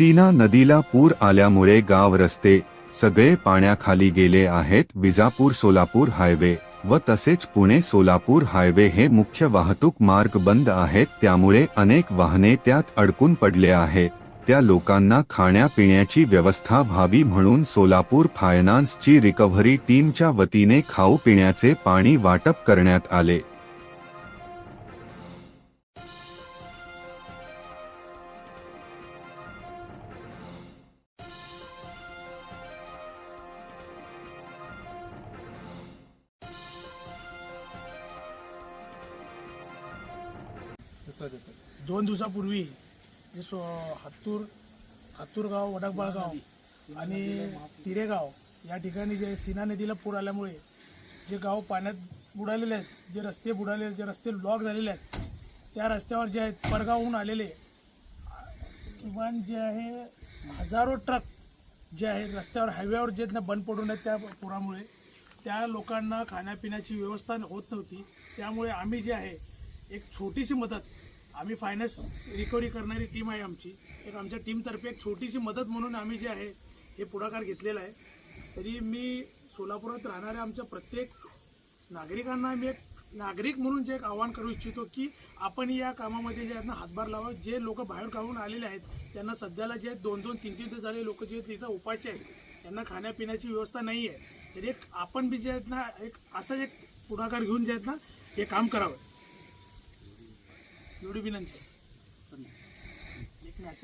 सीना नदीला पूर आल्यामुळे गाव रस्ते सगळे पाण्याखाली गेले आहेत. विजापूर सोलापूर हायवे व तसेच पुणे सोलापूर हायवे हे मुख्य वाहतूक मार्ग बंद आहेत. त्यामुळे अनेक वाहने त्यात अडकून पडले आहेत. त्या लोकांना खाण्यापिण्याची व्यवस्था व्हावी म्हणून सोलापूर फायनान्सची रिकव्हरी टीमच्या वतीने खाऊ पिण्याचे पाणी वाटप करण्यात आले. दोन दिवसापूर्वी जे सो हातूर हातूरगाव वडकबाळगाव आणि तिरेगाव या ठिकाणी जे सीना नदीला पूर आल्यामुळे जे गाव पाण्यात बुडालेले आहेत जे रस्ते बुडालेले जे रस्ते ब्लॉक झालेले आहेत त्या रस्त्यावर जे आहेत परगावहून आलेले किमान जे आहे हजारो ट्रक जे आहे रस्त्यावर हायवेवर जे ना बंद पडून आहेत त्या पुरामुळे. त्या लोकांना खाण्यापिण्याची व्यवस्था होत नव्हती. त्यामुळे आम्ही जे आहे एक छोटीशी मदत आम्ही फायनान्स रिकव्हरी करणारी टीम आहे आमची. एक आमच्या टीमतर्फे एक छोटीशी मदत म्हणून आम्ही जे आहे हे पुढाकार घेतलेला आहे. तरी मी सोलापुरात राहणाऱ्या आमच्या प्रत्येक नागरिकांना मी एक नागरिक म्हणून जे एक आवाहन करू इच्छितो की आपण या कामामध्ये जे आहेत ना हातभार लावा जे लोक बाहेर काढून आलेले आहेत त्यांना सध्याला जे दोन दोन तीन तीन दिवस झाले लोक जे आहेत तिथं उपाशी आहेत. त्यांना खाण्यापिण्याची व्यवस्था नाही आहे तरी एक आपण बी जे आहेत ना एक असं एक पुढाकार घेऊन जे आहेत ना हे काम करावं. एवढी विनंती एक मॅसेज